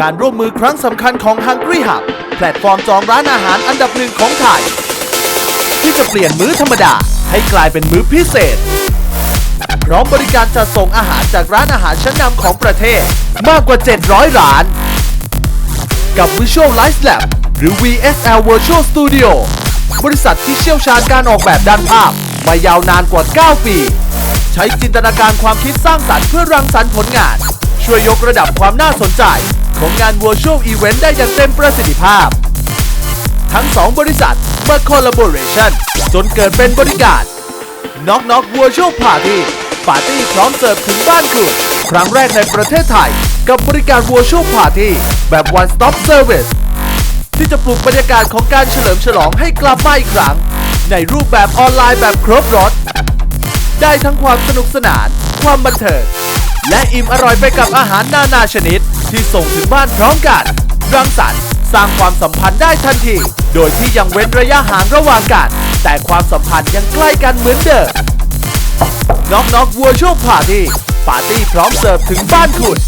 การร่วมมือครั้งสำคัญของ Hungry Hub แพลตฟอร์มจองร้านอาหารอันดับหนึ่งของไทย ที่จะเปลี่ยนมื้อธรรมดา ให้กลายเป็นมื้อพิเศษ พร้อมบริการจัดส่งอาหารจากร้านอาหารชั้นนำของประเทศมากกว่า 700 ร้าน กับ Visual Life Lab หรือ VSL Virtual Studio บริษัทที่เชี่ยวชาญการออกแบบด้านภาพ มายาวนานกว่า 9 ปี ใช้จินตนาการความคิดสร้างสรรค์เพื่อรังสรรค์ผลงาน ช่วยยกระดับความน่าสนใจ ของงาน Virtual Event ได้อย่างเต็มประสิทธิภาพ ทั้งสองบริษัทมา collaboration จนเกิดเป็นบริการ Knock Knock Virtual Party ปาร์ตี้พร้อมเสิร์ฟถึงบ้านคุณ ครั้งแรกในประเทศไทย กับบริการ Virtual Party แบบ One Stop Service ที่จะปลุกบรรยากาศของการเฉลิมฉลองให้กลับมาอีกครั้ง ในรูปแบบออนไลน์แบบครบรถ ได้ทั้งความสนุกสนาน ความบันเทิง และอิ่มอร่อยไปกับอาหารนานาชนิด ที่ส่งถึงบ้านพร้อมกัน รังสรรค์สร้างความสัมพันธ์ได้ทันที โดยที่ยังเว้นระยะห่างระหว่างกัน แต่ความสัมพันธ์ยังใกล้กันเหมือนเดิมน็อกน็อกวัวชวงพาร์ตี้ปาร์ตี้พร้อมเสิร์ฟถึงบ้านคุณ